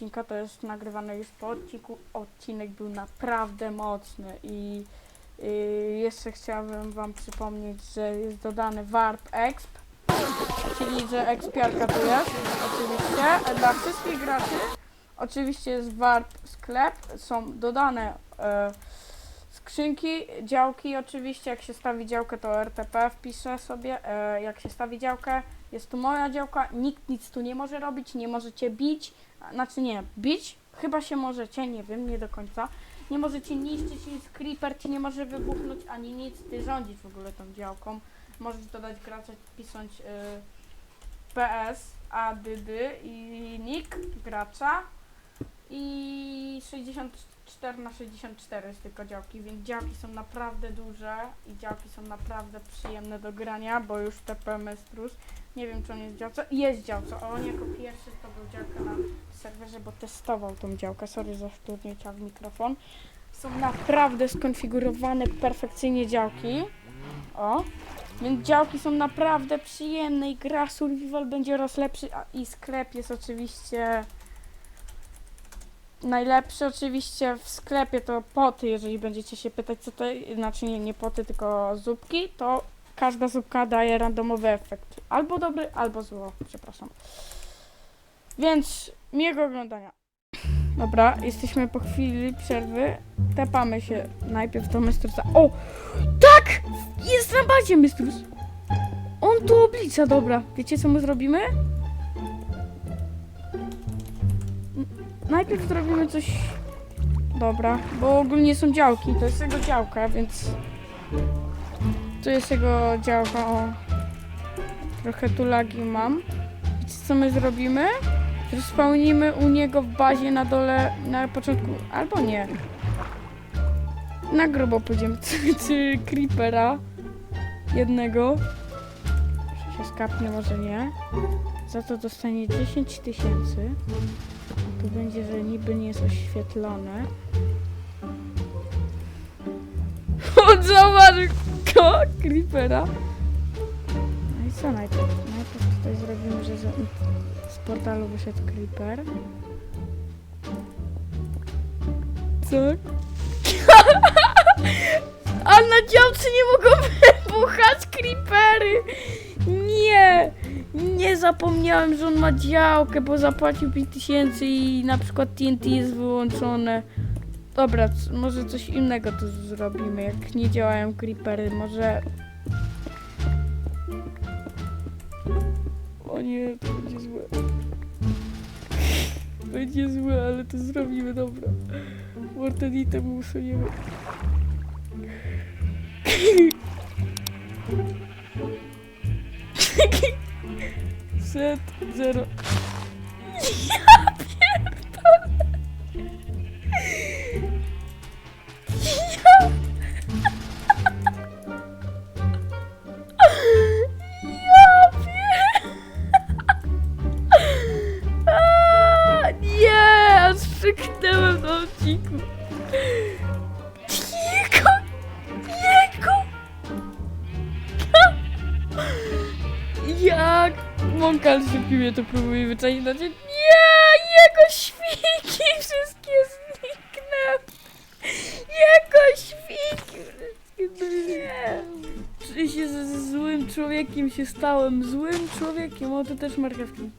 odcinka, to jest nagrywane już po odcinku. Odcinek był naprawdę mocny i y, jeszcze chciałabym wam przypomnieć, że jest dodany warp exp, czyli że expiarka tu jest, oczywiście, dla wszystkich graczy. Oczywiście jest warp sklep, są dodane e, skrzynki, działki, oczywiście jak się stawi działkę to RTP wpiszę sobie, e, jak się stawi działkę, jest tu moja działka, nikt nic tu nie może robić, nie możecie bić, znaczy nie, bić, chyba się możecie, nie wiem, nie do końca, nie możecie niszczyć nic, creeper ci nie może wybuchnąć, ani nic, ty rządzisz w ogóle tą działką, możesz dodać gracza, pisać y, PS, ADD i nick gracza i 64 na 64 jest tylko działki, więc działki są naprawdę duże i działki są naprawdę przyjemne do grania, bo już TPM Strus, nie wiem czy on jest w działce, jest w działce, on jako pierwszy to był działka na serwerze, bo testował tą działkę, sorry za szturnięcia w mikrofon. Są naprawdę skonfigurowane perfekcyjnie działki, o, więc działki są naprawdę przyjemne i gra survival będzie coraz lepszy, a i sklep jest oczywiście najlepszy oczywiście w sklepie to poty, jeżeli będziecie się pytać co to, znaczy nie, nie poty, tylko zupki, to każda zupka daje randomowy efekt. Albo dobry, albo zło, przepraszam. Więc miłego oglądania. Dobra, jesteśmy po chwili przerwy. Tepamy się najpierw do Mystrusa. O! Tak! Jest na bazie Mystrus! On tu oblicza, dobra. Wiecie co my zrobimy? Najpierw zrobimy coś... Dobra, bo ogólnie są działki, to jest jego działka, więc... Tu jest jego działka, o. Trochę tu lagi mam. Wiecie co my zrobimy? Respawnimy u niego w bazie na dole, na początku, albo nie. Na grubo pójdziemy, czy, czy creepera jednego. Może się skapnie, może nie. Za to dostanie 10 tysięcy. Tu będzie, że niby nie jest oświetlone. Zobacz! Ko, creepera. No i co najpierw? Najpierw tutaj zrobimy, że za, z portalu wyszedł creeper. Co? A na działce nie zapomniałem, że on ma działkę, bo zapłacił 5000 i na przykład TNT jest wyłączone. Dobra, może coś innego tu zrobimy, jak nie działają creepery, może... O nie, to będzie złe. Będzie złe, ale to zrobimy, dobra. Mortenitem usuniemy. Set, zero. Ja Nie, aż przyknęłem na odcinku. Mąkal się piłuje, to próbuje wyczaić na dzień. Nie! Jego świnki wszystkie zniknęły! Jego świnki wszystkie Nie! Czy się z, z złym człowiekiem się stałem? Złym człowiekiem, o to też marchewki.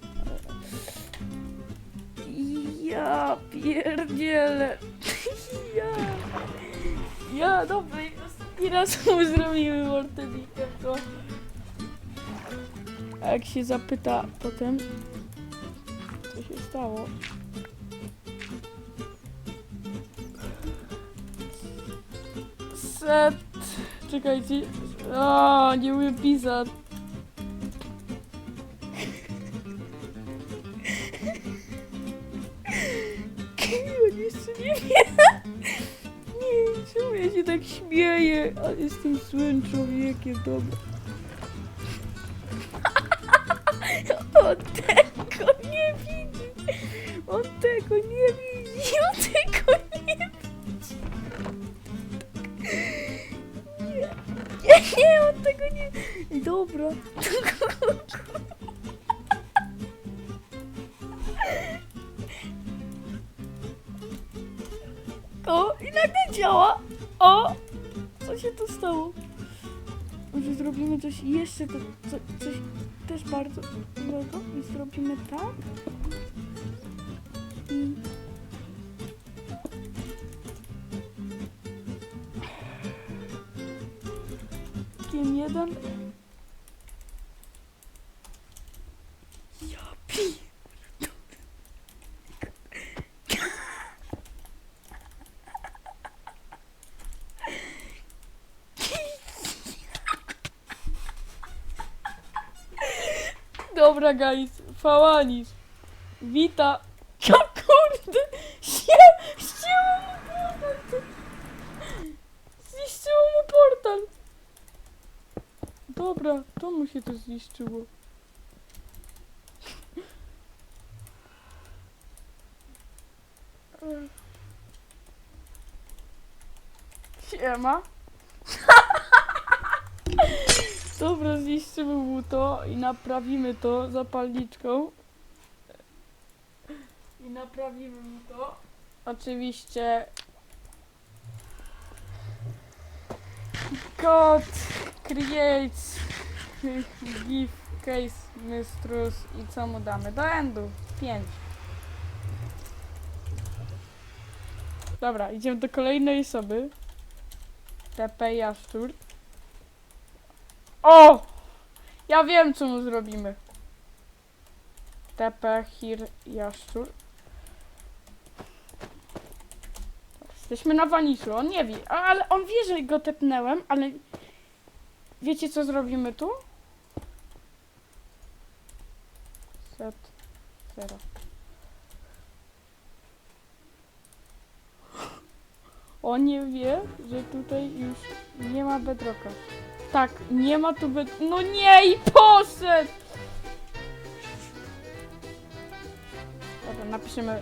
Ja pierdzielę. Ja. Ja, dobra, ostatni raz mu zrobimy mortelikę, to... A jak się zapyta potem, co się stało? Set. Czekajcie. O, nie umiem pisać. On nie wie. Nie czemu ja się tak śmieję, ale jestem złym człowiekiem, dobra. Nie, on tego nie... Dobra. O, i nagle działa. O, co się tu stało? Może zrobimy coś jeszcze, to, co, coś też bardzo złego i zrobimy tak. I... jeden. Ja. Dobra, guys, Fałanis. Wita. Dobra, to mu się to zniszczyło. Siema. Dobra, zniszczymy mu to i naprawimy to zapalniczką. I naprawimy mu to. Oczywiście. Code creates give case mistrus i co mu damy? Do endu. 5. Dobra, idziemy do kolejnej osoby. TP Jaszczur. O! Ja wiem, co mu zrobimy. TP Hir Jaszczur. Jesteśmy na waniszu, on nie wie, ale on wie, że go tepnęłem, ale wiecie co zrobimy tu? Set zero. On nie wie, że tutaj już nie ma bedrocka. Tak, nie ma tu bed... No nie i poszedł! Dobra, napiszemy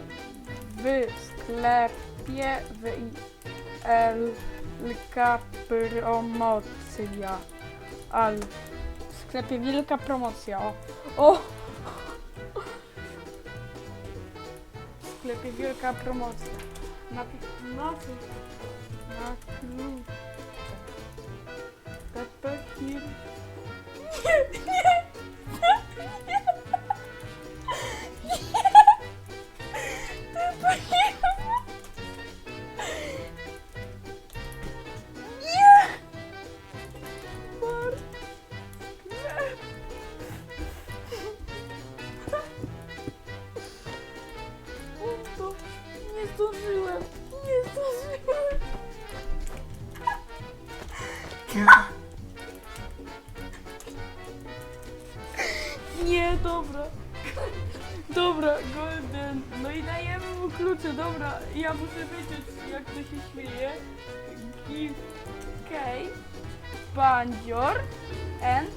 w sklepie wielka promocja. Al. W sklepie wielka promocja. O! o. sklepie wielka promocja. Na co? Na klucz. Zdążyłem. Nie zdążyłem. Nie, dobra. Dobra, Golden. No i dajemy mu klucze, dobra. Ja muszę wiedzieć, jak to się śmieje. Give K, Bandzior and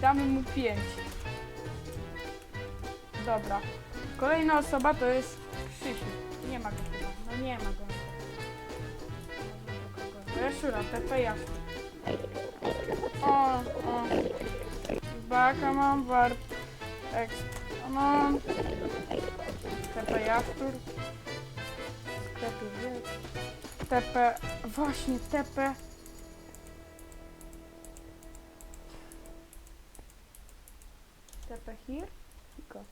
damy mu 5. Dobra. Kolejna osoba to jest Krzysiu. Nie ma go nie ma go. Jaszura, TP Jaszur. O, o. Baka mam, warp. Exp. Mam. TP Jaszczur. Wiek. TP. Właśnie, TP. TP here. go.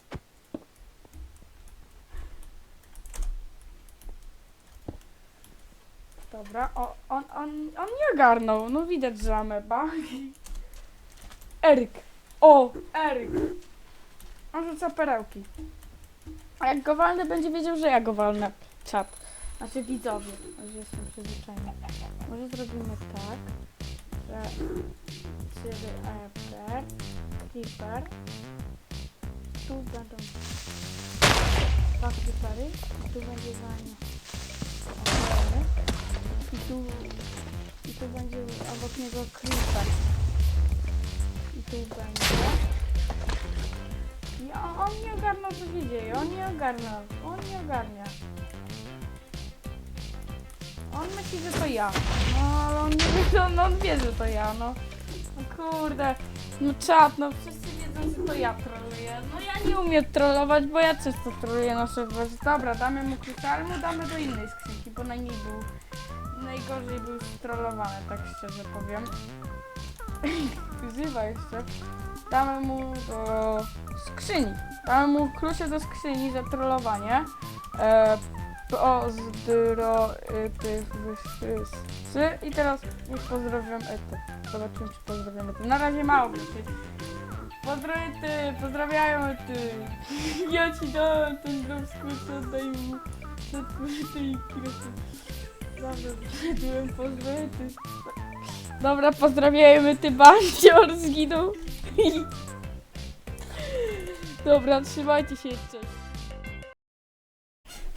Dobra, o, on, on, on nie ogarnął. No widać, że ameba. Eryk. O, Eryk. On rzuca perełki. A jak go walnę, będzie wiedział, że ja go walnę. Czat. Znaczy widzowie. Że jestem przyzwyczajony. Może zrobimy tak, że czyli AFK, Creeper. Tu będą dwa creepery. Tu będzie za nie. I tu, I tu będzie obok niego creeper. I tu będzie. I on, on nie ogarnął co się dzieje, on nie ogarnął, on nie ogarnia. On myśli, że to ja. No ale on nie wie, on, on wie, że to ja, no. No kurde, no czat, no wszyscy wiedzą, że to ja troluje. No ja nie umiem trollować, bo ja często troluję na serwerze. Dobra, damy mu klucza, ale mu damy do innej skrzynki, bo najmniej był, najgorzej był strollowany, tak szczerze powiem. Wzywa jeszcze. Damy mu do skrzyni. Damy mu klucze do skrzyni za trollowanie. E, pozdro y, tych wszyscy. I teraz niech pozdrowią Ety. Zobaczymy, czy pozdrawiamy Ety. Na razie mało kluczy. Pozdrowię ty, pozdrawiają ty. Ja ci dałem ten dom skrót, daj mu tej kresy. Dobra, wszedłem, ty. Dobra, pozdrawiajmy ty, bandzior zginął. Dobra, trzymajcie się, cześć.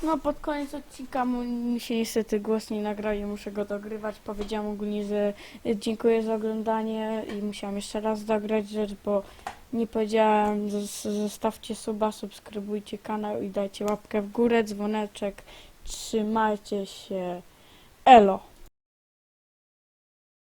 No pod koniec odcinka mu, mi się niestety głos nie nagrał i muszę go dogrywać. Powiedziałam ogólnie, że y, dziękuję za oglądanie i musiałam jeszcze raz dograć rzecz, bo nie powiedziałem, zos- zostawcie suba, subskrybujcie kanał i dajcie łapkę w górę, dzwoneczek. Trzymajcie się. Elo.